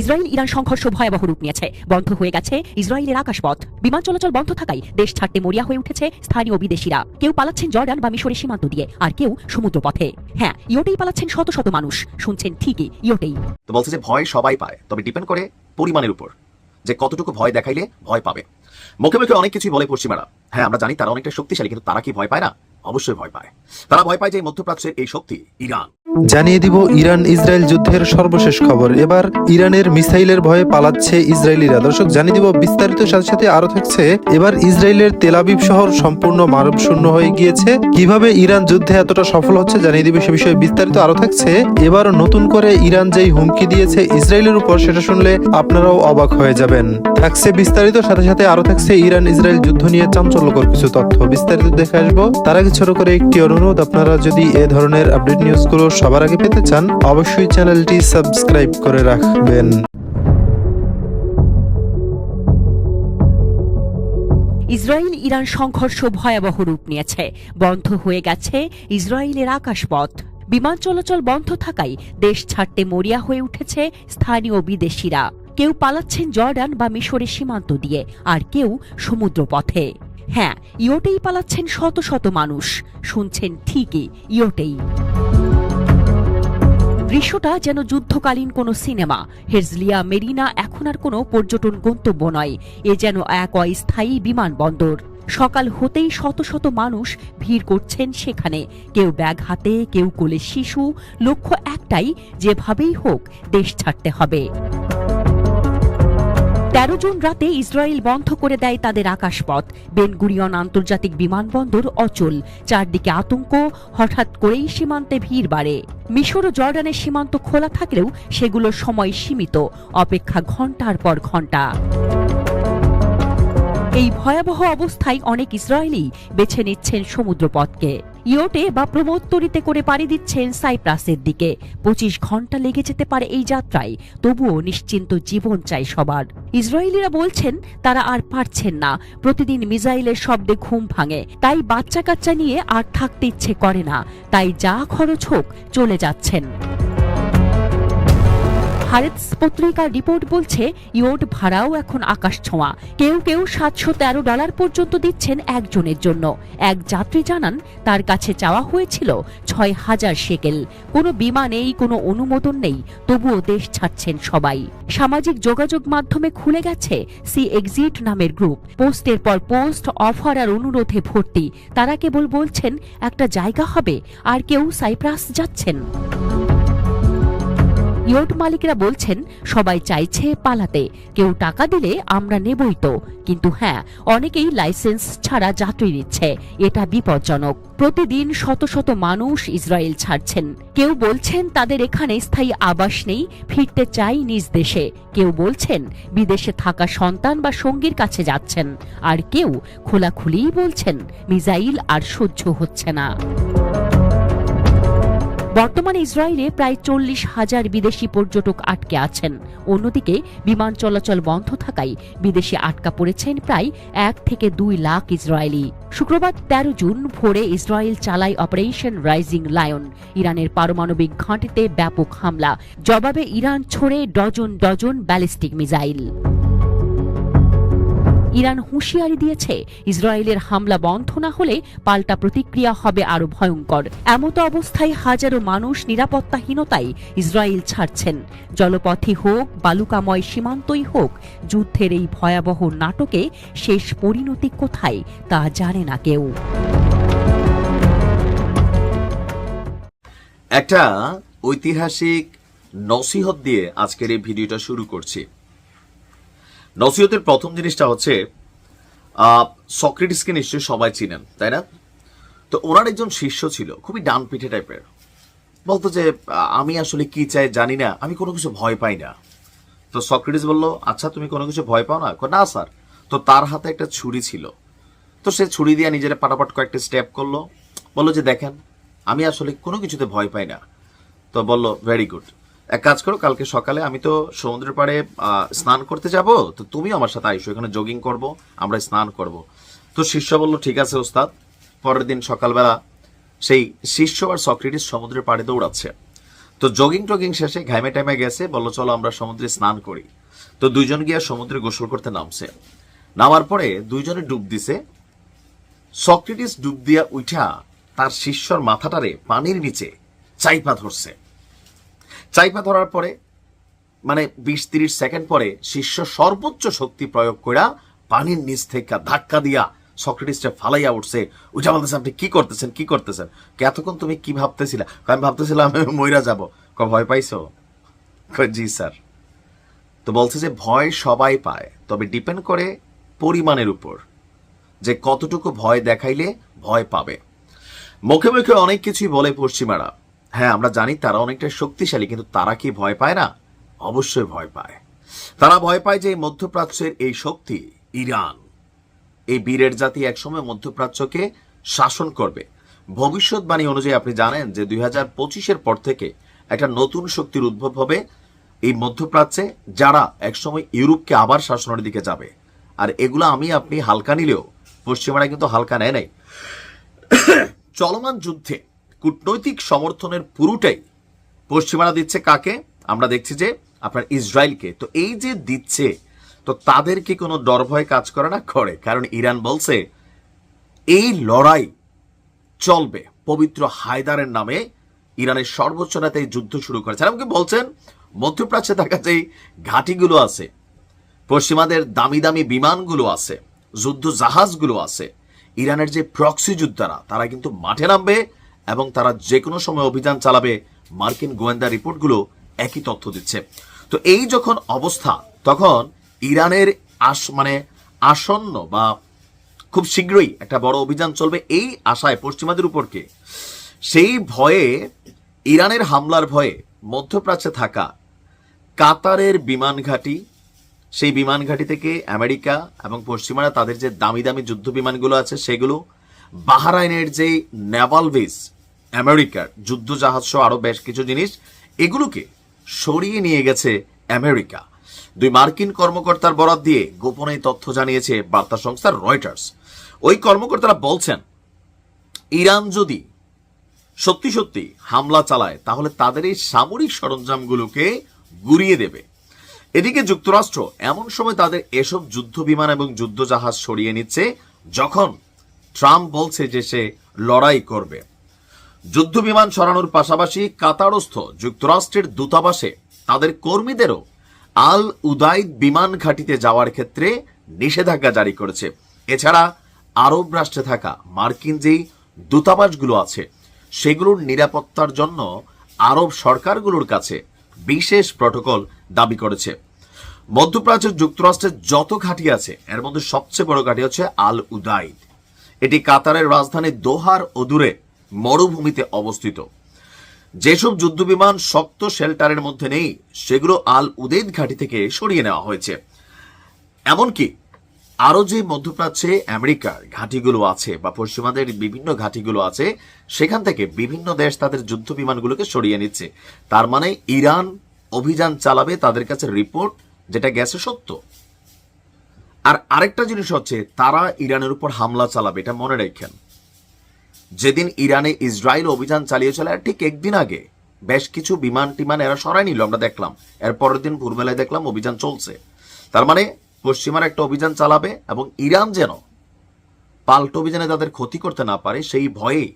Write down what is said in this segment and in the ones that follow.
Israel Iran সংঘর্ষ ভয়াবহ রূপ নিয়েছে। বন্ধ হয়ে গেছে ইসরায়েলের আকাশপথ। বিমান চলাচল বন্ধ থাকায় দেশ ছাড়তে মরিয়া হয়ে উঠেছে স্থানীয় বিদেশিরা। কেউ পালাচ্ছেন জর্ডান বা মিশরের সীমান্ত দিয়ে, আর কেউ সমুদ্র পথে হ্যাঁ ইয়োটেই পালাচ্ছেন শত শত মানুষ। শুনছেন ঠিকই, ইয়োটেই। তো বলছে যে ভয় সবাই পায়, তবে ডিপেন্ড করে পরিমাণের উপর। যে কতটুকু ভয় দেখাইলে ভয় পাবে। মুখে মুখে অনেক কিছুই বলে পশ্চিমারা। হ্যাঁ আমরা জানি তারা অনেকটা শক্তিশালী, কিন্তু তারা কি ভয় পায় না? অবশ্যই ভয় পায়। তারা ভয় পায় যে মধ্যপ্রাচ্যের এই শক্তি, ইরান। জানিয়ে দিব ইরান ইসরায়েল যুদ্ধের সর্বশেষ খবর। এবার ইরানের মিসাইলের ভয়ে পালাচ্ছে ইসরায়েলিরা। দর্শক, জানিয়ে দিব বিস্তারিত, সাথে সাথে আরও থাকছে, এবার ইসরায়েলের তেলাবিব শহর সম্পূর্ণ মানব শূন্য হয়ে গিয়েছে। কীভাবে ইরান যুদ্ধে এতটা সফল হচ্ছে জানিয়ে দিবে সে বিষয়ে বিস্তারিত আরও থাকছে। এবার নতুন করে ইরান যেই হুমকি দিয়েছে ইসরায়েলের উপর, সেটা শুনলে আপনারাও অবাক হয়ে যাবেন। থাকছে বিস্তারিত, সাথে সাথে আরও থাকছে ইরান ইসরায়েল যুদ্ধ নিয়ে চাঞ্চল্যকর কিছু তথ্য। বিস্তারিত দেখে আসব। তার আগে ছোট করে একটি অনুরোধ, আপনারা যদি এ ধরনের আপডেট নিউজগুলো সবার আগে পেতে চান অবশ্যই চ্যানেলটি সাবস্ক্রাইব করে রাখবেন। ইসরায়েল ইরান সংঘর্ষ ভয়াবহ রূপ নিয়েছে। বন্ধ হয়ে গেছে ইসরায়েলের আকাশপথ। বিমান চলাচল বন্ধ থাকায় দেশ ছাড়তে মরিয়া হয়ে উঠেছে স্থানীয় বিদেশিরা। কেউ পালাচ্ছেন জর্ডান বা মিশরের সীমান্ত দিয়ে, আর কেউ সমুদ্র পথে হ্যাঁ ইয়োটেই পালাচ্ছেন শত শত মানুষ। শুনছেন ঠিকই, ইয়োটেই। দৃশ্যটা যেন যুদ্ধকালীন কোনো সিনেমা। হেজলিয়া মেরিনা এখন আর কোনো পর্যটন গন্তব্য নয়। এ যেন এক অস্থায়ী বিমানবন্দর। সকাল হতেই শত শত মানুষ ভিড় করছেন সেখানে। কেউ ব্যাগ হাতে, কেউ কোলে শিশু। লক্ষ্য একটাই, যেভাবেই হোক, দেশ ছাড়তে হবে। তেরো জুন রাতে ইসরায়েল বন্ধ করে দেয় তাদের আকাশপথ। বেনগুরিয়ন আন্তর্জাতিক বিমানবন্দর অচল। চারদিকে আতঙ্ক, হঠাৎ করেই সীমান্তে ভিড় বাড়ে। মিশর ও জর্ডানের সীমান্ত খোলা থাকলেও সেগুলোর সময় সীমিত। অপেক্ষা ঘণ্টার পর ঘণ্টা এই ভয়াবহ অবস্থায় অনেক ইসরায়েলি বেছে নিচ্ছেন সমুদ্রপথকে। ইয়োটে বা প্রমোত্তরিতে করে পাড়ি দিচ্ছেন সাইপ্রাসের দিকে। পঁচিশ ঘণ্টা লেগে যেতে পারে এই যাত্রায়। তবুও নিশ্চিন্ত জীবন চাই সবার। ইসরায়েলিরা বলছেন, তারা আর পারছেন না। প্রতিদিন মিসাইলের শব্দে ঘুম ভাঙে। তাই বাচ্চা কাচ্চা নিয়ে আর থাকতে ইচ্ছে করে না। তাই যা খরচ হোক, চলে যাচ্ছেন। হারেতস পত্রিকার রিপোর্ট বলছে, ইয়োট ভাড়াও এখন আকাশ ছোঁয়া। কেউ কেউ সাতশো তেরো ডলার পর্যন্ত দিচ্ছেন একজনের জন্য। এক যাত্রী জানান, তার কাছে চাওয়া হয়েছিল ছয় হাজার শেকেল কোনো বিমা নেই, কোনো অনুমোদন নেই, তবুও দেশ ছাড়ছেন সবাই। সামাজিক যোগাযোগ মাধ্যমে খুলে গেছে সি এক্সিট নামের গ্রুপ। পোস্টের পর পোস্ট, অফার আর অনুরোধে ভর্তি। তারা কেবল বলছেন, একটা জায়গা হবে, আর কেউ সাইপ্রাস যাচ্ছেন। ইয়ট মালিকরা বলছেন, সবাই চাইছে পালাতে, কেউ টাকা দিলে আমরা নেবই তো। কিন্তু হ্যাঁ অনেকেই লাইসেন্স ছাড়া যাত্রী নিচ্ছে, এটা বিপজ্জনক। প্রতিদিন শত শত মানুষ ইসরায়েল ছাড়ছেন। কেউ বলছেন তাদের এখানে স্থায়ী আবাস নেই, ফিরতে চাই নিজ দেশে। কেউ বলছেন বিদেশে থাকা সন্তান বা সঙ্গীর কাছে যাচ্ছেন। আর কেউ খোলাখুলিই বলছেন মিজাইল আর সহ্য হচ্ছে না। বর্তমানে ইসরায়েলে প্রায় চল্লিশ হাজার বিদেশি পর্যটক আটকে আছেন। অন্যদিকে, বিমান চলাচল বন্ধ থাকায় বিদেশে আটকা পড়েছেন প্রায় এক থেকে দুই লাখ ইসরায়েলি। শুক্রবার তেরো জুন ভোরে ইসরায়েল চালায় অপারেশন রাইজিং লায়ন, ইরানের পারমাণবিক ঘাঁটিতে ব্যাপক হামলা, জবাবে ইরান ছড়ে dozen dozen ballistic missile. Iran হুঁশিয়ারি দিয়েছে, ইসরায়েলের হামলা বন্ধ না হলে পাল্টা প্রতিক্রিয়া হবে আরও ভয়ঙ্কর। এমতো অবস্থায় হাজারো মানুষ নিরাপত্তাহীনতায় ইসরায়েল ছাড়ছেন। জলপথে হোক, বালুকাময় সীমান্তই হোক, যুদ্ধের এই ভয়াবহ নাটকে শেষ পরিণতি কোথায় তা জানে না কেউ। একটা ঐতিহাসিক নসিহত দিয়ে আজকের এই ভিডিওটা শুরু করছি। নসিহতের প্রথম জিনিসটা হচ্ছে সক্রেটিসকে নিশ্চয়ই সবাই চিনেন, তাই না? তো ওনার একজন শিষ্য ছিল, খুবই ডান পিঠে টাইপের। বলতো যে, আমি আসলে কি চাই জানি না, আমি কোনো কিছু ভয় পাই না। তো সক্রেটিস বলল আচ্ছা তুমি কোনো কিছু ভয় পাও না? না, স্যার। তো তার হাতে একটা ছুরি ছিল। তো সে ছুরি দিয়ে নিজের পাটাপাট কয়েকটা স্টেপ করল, বলল যে, দেখেন, আমি আসলে কোনো কিছুতে ভয় পাই না। তো বলল, ভেরি গুড। এক কাজ করো, কালকে সকালে আমি তো সমুদ্রের পাড়ে স্নান করতে যাব, তো তুমি আমার সাথে আইসো, এখানে জগিং করব, আমরা স্নান করব। তো শিষ্য বলল, ঠিক আছে ওস্তাদ। পরের দিন সকালবেলা সেই শিষ্য আর সক্রেটিস সমুদ্রের পাড়ে দৌড়াচ্ছে। তো জগিং টগিং শেষে ঘাইমে টাইমে গেছে, বলল, চলো আমরা সমুদ্রে স্নান করি। তো দুইজন গিয়া সমুদ্রে গোসল করতে নামছে। নামার পরে দুইজনে ডুব দিছে। সক্রেটিস ডুব দিয়া উঠা তার শিষ্যর মাথাটারে পানির নিচে চাইপা ধরছে। চাইপা ধরার পরে মানে বিশ তিরিশ সেকেন্ড পরে শিষ্য সর্বোচ্চ শক্তি প্রয়োগ কইরা পানির নিচ থেকে ধাক্কা দিয়া সক্রেটিসটা ফালাইয়া উঠছে। উঠা বলতেছে আপনি কি করতেছেন কি করতেছেন? এতক্ষণ তুমি কি ভাবতেছিলা? আমি ভাবতেছিলাম আমি মইরা যাব। ক ভয় পাইছো? জি স্যার। তো বলছে যে ভয় সবাই পায়, তবে ডিপেন্ড করে পরিমাণের উপর। যে কতটুকু ভয় দেখাইলে ভয় পাবে। মুখে মুখে অনেক কিছুই বলে পশ্চিমারা। হ্যাঁ আমরা জানি তারা অনেকটা শক্তিশালী, কিন্তু তারা কি ভয় পায় না? অবশ্যই ভয় পায়। তারা ভয় পায় যে মধ্যপ্রাচ্যের এই শক্তি, ইরান, এই বীরের জাতি একসময় মধ্যপ্রাচ্যকে শাসন করবে। ভবিষ্যৎবাণী অনুযায়ী আপনি জানেন যে দুই হাজার পঁচিশের পর থেকে একটা নতুন শক্তির উদ্ভব হবে এই মধ্যপ্রাচ্যে, যারা একসময় ইউরোপকে আবার শাসনের দিকে যাবে। আর এগুলো আমি, আপনি হালকা নিলেও, পশ্চিমারা কিন্তু হালকা নেয় নাই। চলমান যুদ্ধে কূটনৈতিক সমর্থনের পুরোটাই পশ্চিমারা দিচ্ছে কাকে? আমরা দেখছি যে আপনার ইসরায়েলকে। তো এই যে দিচ্ছে, তো তাদের কি কোনো ডর ভয় কাজ করে না? করে। কারণ ইরান বলছে, এই লড়াই চলবে। পবিত্র হায়দারের নামে ইরানের সর্বোচ্চ নেতা এই যুদ্ধ শুরু করেছে। আমাকে বলছেন, মধ্যপ্রাচ্যে থাকা যে ঘাঁটিগুলো আছে, পশ্চিমাদের দামি দামি বিমানগুলো আছে, যুদ্ধ জাহাজগুলো আছে, ইরানের যে প্রক্সি যোদ্ধারা, তারা কিন্তু মাঠে নামবে। এবং তারা যে কোনো সময় অভিযান চালাবে, মার্কিন গোয়েন্দা রিপোর্টগুলো একই তথ্য দিচ্ছে। তো এই যখন অবস্থা, তখন ইরানের আস মানে আসন্ন বা খুব শীঘ্রই একটা বড় অভিযান চলবে এই আশায় পশ্চিমাদের উপরকে। সেই ভয়ে ইরানের হামলার ভয়ে মধ্যপ্রাচ্যে থাকা কাতারের বিমান ঘাঁটি, সেই বিমান ঘাঁটি থেকে আমেরিকা এবং পশ্চিমারা তাদের যে দামি দামি যুদ্ধ বিমানগুলো আছে সেগুলো বাহারাইনের যে নেভাল বেস আমেরিকার যুদ্ধ জাহাজ সহ আরও বেশ কিছু জিনিস এগুলোকে সরিয়ে নিয়ে গেছে আমেরিকা। দুই মার্কিন কর্মকর্তার বরাত দিয়ে গোপনে তথ্য জানিয়েছে বার্তা সংস্থা রয়টার্স। ওই কর্মকর্তারা বলছেন, ইরান যদি সত্যি সত্যি হামলা চালায়, তাহলে তাদের এই সামরিক সরঞ্জামগুলোকে গুড়িয়ে দেবে। এদিকে যুক্তরাষ্ট্র এমন সময় তাদের এসব যুদ্ধ বিমান এবং যুদ্ধ জাহাজ সরিয়ে নিচ্ছে যখন ট্রাম্প বলছে যে সে লড়াই করবে। যুদ্ধ বিমান সরানোর পাশাপাশি কাতারস্থ যুক্তরাষ্ট্রের দূতাবাসে তাদের কর্মীদেরও আল উদাইদ বিমান ঘাঁটিতে যাওয়ার ক্ষেত্রে নিষেধাজ্ঞা জারি করেছে। এছাড়া আরব রাষ্ট্রে থাকা মার্কিন যেই দূতাবাসগুলো আছে, সেগুলোর নিরাপত্তার জন্য আরব সরকারগুলোর কাছে বিশেষ প্রটোকল দাবি করেছে। মধ্যপ্রাচ্যের যুক্তরাষ্ট্রের যত ঘাঁটি আছে, এর মধ্যে সবচেয়ে বড় ঘাঁটি হচ্ছে আল উদাইদ। এটি কাতারের রাজধানী দোহার অদূরে মরুভূমিতে অবস্থিত। যেসব যুদ্ধবিমান শক্ত শেল্টারের মধ্যে নেই, সেগুলো আল উদেদ ঘাঁটি থেকে সরিয়ে নেওয়া হয়েছে। এমনকি আরও যে মধ্যপ্রাচ্যে আমেরিকার ঘাঁটিগুলো আছে বা পশ্চিমাদের বিভিন্ন ঘাঁটিগুলো আছে, সেখান থেকে বিভিন্ন দেশ তাদের যুদ্ধ বিমানগুলোকে সরিয়ে নিচ্ছে। তার মানে ইরান অভিযান চালাবে তাদের কাছে রিপোর্ট যেটা গেছে সত্য। আর আরেকটা জিনিস হচ্ছে, তারা ইরানের উপর হামলা চালাবে, এটা মনে রাখেন। যেদিন ইরানে ইসরায়েল অভিযান চালিয়েছিল, আর ঠিক একদিন আগে বেশ কিছু বিমান টিমান এরা সরাই নিল, আমরা দেখলাম। এর পরের দিন ভোরবেলায় দেখলাম অভিযান চলছে। তার মানে পশ্চিমার একটা অভিযান চালাবে এবং ইরান যেন পাল্টা অভিযানে তাদের ক্ষতি করতে না পারে, সেই ভয়ে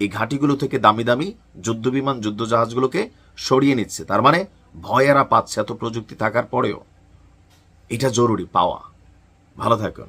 এই ঘাঁটিগুলো থেকে দামি দামি যুদ্ধ বিমান, যুদ্ধ জাহাজগুলোকে সরিয়ে নিচ্ছে। তার মানে ভয় এরা পাচ্ছে, এত প্রযুক্তি থাকার পরেও। এটা জরুরি পাওয়া। ভালো থাকুন।